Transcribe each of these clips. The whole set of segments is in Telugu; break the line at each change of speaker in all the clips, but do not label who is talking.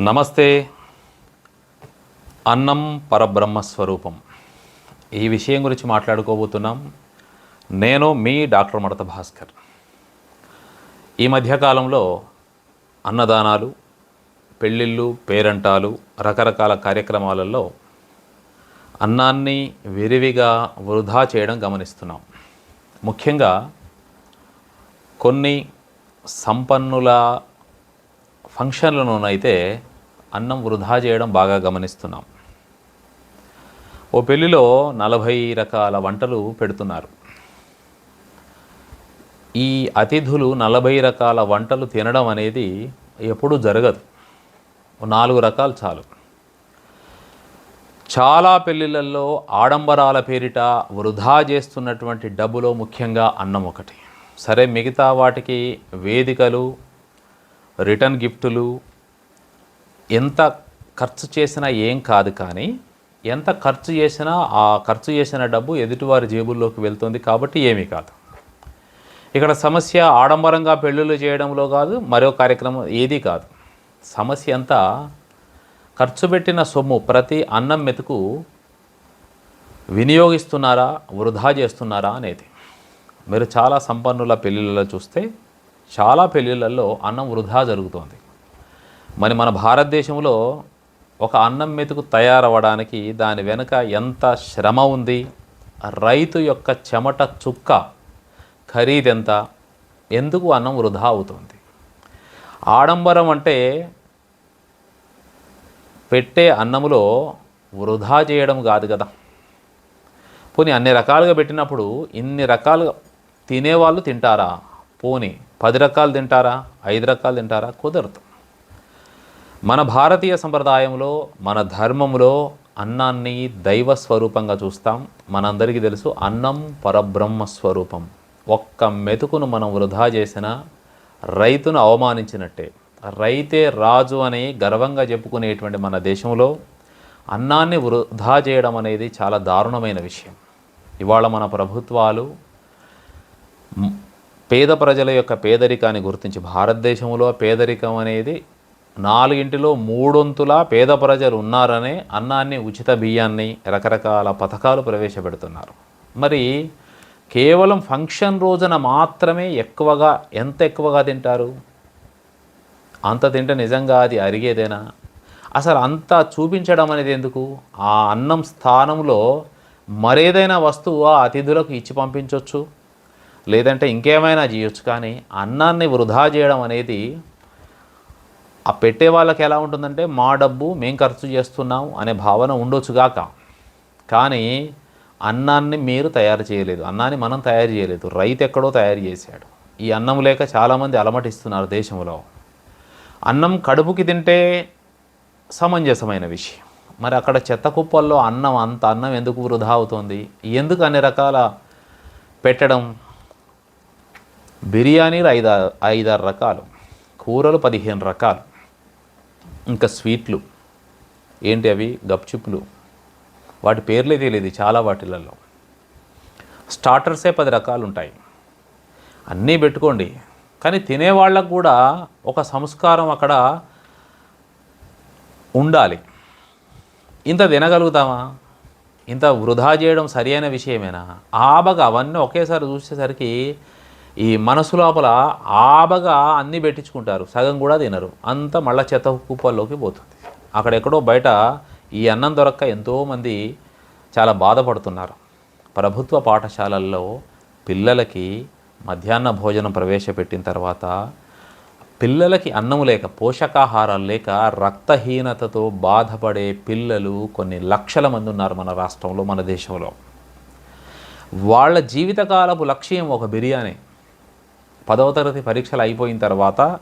నమస్తే. అన్నం పరబ్రహ్మ స్వరూపం. ఈ విషయం గురించి మాట్లాడుకోబోతున్నాం. నేను మీ డాక్టర్ మడత భాస్కర్. ఈ మధ్యకాలంలో అన్నదానాలు పెళ్ళిళ్ళు పేరంటాలు రకరకాల కార్యక్రమాలలో అన్నాన్ని విరివిగా వృధా చేయడం గమనిస్తున్నాం. ముఖ్యంగా కొన్ని సంపన్నుల ఫంక్షన్లలోనైతే అన్నం వృధా చేయడం బాగా గమనిస్తున్నాం. ఓ పెళ్ళిలో నలభై రకాల వంటలు పెడుతున్నారు. ఈ అతిథులు నలభై రకాల వంటలు తినడం అనేది ఎప్పుడూ జరగదు. ఓ నాలుగు రకాలు చాలు. చాలా పెళ్ళిళ్ళల్లో ఆడంబరాల పేరిట వృధా చేస్తున్నటువంటి డబ్బులో ముఖ్యంగా అన్నం ఒకటి. సరే మిగతా వాటికి వేదికలు రిటర్న్ గిఫ్టులు ఎంత ఖర్చు చేసినా ఏం కాదు కానీ ఎంత ఖర్చు చేసినా ఆ ఖర్చు చేసిన డబ్బు ఎదుటివారి జేబుల్లోకి వెళ్తుంది కాబట్టి ఏమీ కాదు. ఇక్కడ సమస్య ఆడంబరంగా పెళ్ళిళ్ళు చేయడంలో కాదు మరో కార్యక్రమం ఏది కాదు. సమస్య అంతా ఖర్చు పెట్టిన సొమ్ము ప్రతి అన్నం మెతుకు వినియోగిస్తున్నారా వృధా చేస్తున్నారా అనేది. మీరు చాలా సంపన్నుల పెళ్ళిళ్ళలో చూస్తే చాలా పెళ్ళిళ్ళల్లో అన్నం వృధా జరుగుతోంది. మరి మన భారతదేశంలో ఒక అన్నం మెతుకు తయారవ్వడానికి దాని వెనుక ఎంత శ్రమ ఉంది? రైతు యొక్క చెమట చుక్క ఖరీదెంత? ఎందుకు అన్నం వృధా అవుతుంది? ఆడంబరం అంటే పెట్టే అన్నములో వృధా చేయడం కాదు కదా. పోనీ అన్ని రకాలుగా పెట్టినప్పుడు ఇన్ని రకాలుగా తినేవాళ్ళు తింటారా? పోని పది రకాలు తింటారా ఐదు రకాలు తింటారా కుదరదు. మన భారతీయ సంప్రదాయంలో మన ధర్మంలో అన్నాన్ని దైవ స్వరూపంగా చూస్తాం. మనందరికీ తెలుసు అన్నం పరబ్రహ్మ స్వరూపం. ఒక్క మెతుకును మనం వృధా చేసిన రైతును అవమానించినట్టే. రైతే రాజు అని గర్వంగా చెప్పుకునేటువంటి మన దేశంలో అన్నాన్ని వృధా చేయడం అనేది చాలా దారుణమైన విషయం. ఇవాళ మన ప్రభుత్వాలు పేద ప్రజల యొక్క పేదరికాన్ని గుర్తించి భారతదేశంలో పేదరికం అనేది నాలుగింటిలో మూడొంతుల పేద ప్రజలు ఉన్నారనే అన్నాన్ని ఉచిత బియ్యాన్ని రకరకాల పథకాలు ప్రవేశపెడుతున్నారు. మరి కేవలం ఫంక్షన్ రోజున మాత్రమే ఎక్కువగా ఎంత ఎక్కువగా తింటారు? అంత తింటే నిజంగా అది అరిగేదేనా? అసలు అంత చూపించడం అనేది ఎందుకు? ఆ అన్నం స్థానంలో మరేదైనా వస్తువు ఆ అతిథులకు ఇచ్చి పంపించవచ్చు లేదంటే ఇంకేమైనా చేయొచ్చు కానీ అన్నాన్ని వృధా చేయడం అనేది ఆ పెట్టే వాళ్ళకి ఎలా ఉంటుందంటే మా డబ్బు మేము ఖర్చు చేస్తున్నాం అనే భావన ఉండొచ్చుగాక కానీ అన్నాన్ని మీరు తయారు చేయలేదు. అన్నాన్ని మనం తయారు చేయలేదు. రైతు ఎక్కడో తయారు చేశాడు. ఈ అన్నం లేక చాలామంది అలమటిస్తున్నారు దేశంలో. అన్నం కడుపుకి తింటే సమంజసమైన విషయం. మరి అక్కడ చెత్త కుప్పల్లో అన్నం అంత అన్నం ఎందుకు వృధా అవుతుంది? ఎందుకు అన్ని రకాల పెట్టడం బిర్యానీలు ఐదు ఐదారు రకాలు కూరలు పదిహేను రకాలు ఇంకా స్వీట్లు ఏంటి అవి? గప్చిప్లు. వాటి పేర్లే తెలియదు చాలా వాటిలలో. స్టార్టర్సే పది రకాలు ఉంటాయి అన్నీ పెట్టుకోండి. కానీ తినేవాళ్ళకు కూడా ఒక సంస్కారం అక్కడ ఉండాలి. ఇంత తినగలుగుతామా? ఇంత వృధా చేయడం సరైన విషయమేనా? ఆబగా అవన్నీ ఒకేసారి చూసేసరికి ఈ మనసు లోపల ఆబగా అన్నీ పెట్టించుకుంటారు. సగం కూడా తినరు. అంతా మళ్ళా చెత్త కుప్పల్లోకి పోతుంది. అక్కడెక్కడో బయట ఈ అన్నం దొరక్క ఎంతోమంది చాలా బాధపడుతున్నారు. ప్రభుత్వ పాఠశాలల్లో పిల్లలకి మధ్యాహ్న భోజనం ప్రవేశపెట్టిన తర్వాత పిల్లలకి అన్నం లేక పోషకాహారాలు లేక రక్తహీనతతో బాధపడే పిల్లలు కొన్ని లక్షల మంది ఉన్నారు మన రాష్ట్రంలో మన దేశంలో. వాళ్ళ జీవితకాలపు లక్ష్యం ఒక బిర్యానీ. పదవ తరగతి పరీక్షలు అయిపోయిన తర్వాత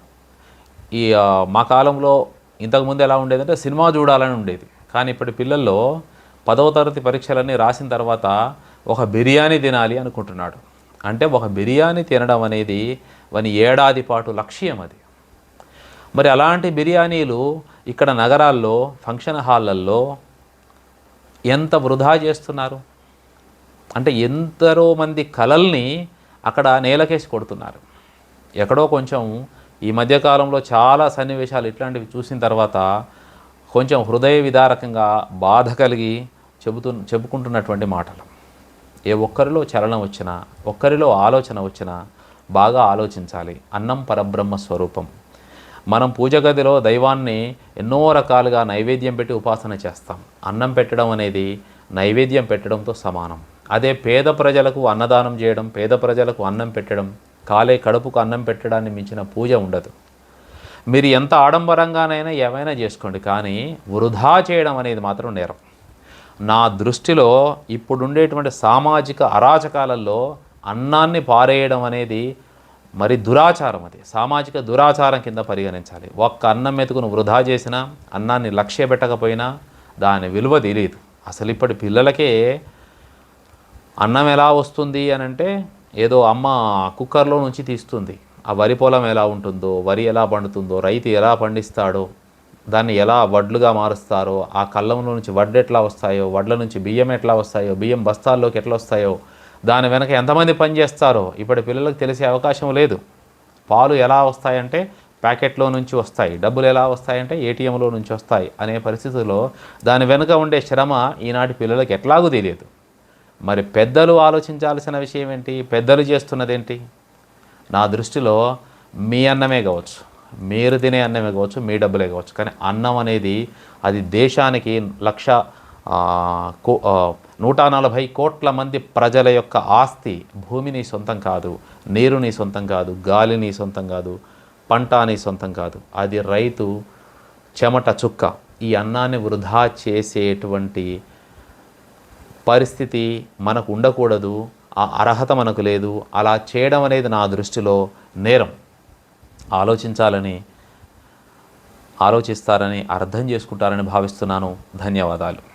ఈ మా కాలంలో ఇంతకుముందు ఎలా ఉండేదంటే సినిమా చూడాలని ఉండేది. కానీ ఇప్పటి పిల్లల్లో పదవ తరగతి పరీక్షలన్నీ రాసిన తర్వాత ఒక బిర్యానీ తినాలి అనుకుంటున్నాడు. అంటే ఒక బిర్యానీ తినడం అనేది వాని ఏడాది పాటు లక్ష్యం అది. మరి అలాంటి బిర్యానీలు ఇక్కడ నగరాల్లో ఫంక్షన్ హాళ్ళల్లో ఎంత వృధా చేస్తున్నారు? అంటే ఎంతరో మంది కలల్ని అక్కడ నేలకేసి కొడుతున్నారు. ఎక్కడో కొంచెం ఈ మధ్యకాలంలో చాలా సన్నివేశాలు ఇట్లాంటివి చూసిన తర్వాత కొంచెం హృదయ విదారకంగా బాధ కలిగి చెబుతు చెప్పుకుంటున్నటువంటి మాటలు. ఏ ఒక్కరిలో చలనం వచ్చినా ఒక్కరిలో ఆలోచన వచ్చినా బాగా ఆలోచించాలి. అన్నం పరబ్రహ్మ స్వరూపం. మనం పూజ గదిలో దైవాన్ని ఎన్నో రకాలుగా నైవేద్యం పెట్టి ఉపాసన చేస్తాం. అన్నం పెట్టడం అనేది నైవేద్యం పెట్టడంతో సమానం. అదే పేద ప్రజలకు అన్నదానం చేయడం పేద ప్రజలకు అన్నం పెట్టడం కాలే కడుపుకు అన్నం పెట్టడాన్ని మించిన పూజ ఉండదు. మీరు ఎంత ఆడంబరంగానైనా ఏమైనా చేసుకోండి కానీ వృధా చేయడం అనేది మాత్రం నేరం. నా దృష్టిలో ఇప్పుడుండేటువంటి సామాజిక అరాచకాలలో అన్నాన్ని పారేయడం అనేది మరి దురాచారం అది. సామాజిక దురాచారం కింద పరిగణించాలి. ఒక్క అన్నం మెతుకును వృధా చేసినా అన్నాన్ని లక్ష్య పెట్టకపోయినా దాని విలువ తెలియదు అసలు ఇప్పటి పిల్లలకే అన్నం ఎలా వస్తుంది అని అంటే ఏదో అమ్మ కుక్కర్లో నుంచి తీస్తుంది. ఆ వరి పొలం ఎలా ఉంటుందో వరి ఎలా పండుతుందో రైతు ఎలా పండిస్తాడో దాన్ని ఎలా వడ్లుగా మారుస్తారో ఆ కళ్ళంలో నుంచి వడ్లు ఎట్లా వస్తాయో వడ్ల నుంచి బియ్యం ఎట్లా వస్తాయో బియ్యం బస్తాల్లోకి ఎట్లా వస్తాయో దాని వెనక ఎంతమంది పనిచేస్తారో ఇప్పటి పిల్లలకు తెలిసే అవకాశం లేదు. పాలు ఎలా వస్తాయంటే ప్యాకెట్లో నుంచి వస్తాయి డబ్బులు ఎలా వస్తాయంటే ఏటీఎంలో నుంచి వస్తాయి అనే పరిస్థితుల్లో దాని వెనుక ఉండే శ్రమ ఈనాటి పిల్లలకు ఎట్లాగూ తెలియదు. మరి పెద్దలు ఆలోచించాల్సిన విషయం ఏంటి? పెద్దలు చేస్తున్నదేంటి? నా దృష్టిలో మీ అన్నమే కావచ్చు. మీరు తినే అన్నమే కావచ్చు మీ డబ్బులే కావచ్చు. కానీ అన్నం అనేది అది దేశానికి లక్ష కో నూట నలభై కోట్ల మంది ప్రజల యొక్క ఆస్తి. భూమి నీ సొంతం కాదు నీరు నీ సొంతం కాదు గాలి నీ సొంతం కాదు పంట నీ సొంతం కాదు. అది రైతు చెమట చుక్క. ఈ అన్నాన్ని వృధా చేసేటువంటి పరిస్థితి మనకు ఉండకూడదు ఆ అర్హత మనకు లేదు అలా చేయడం అనేది నా దృష్టిలో నేరం. ఆలోచించాలని ఆలోచిస్తారని అర్థం చేసుకుంటారని భావిస్తున్నాను. ధన్యవాదాలు.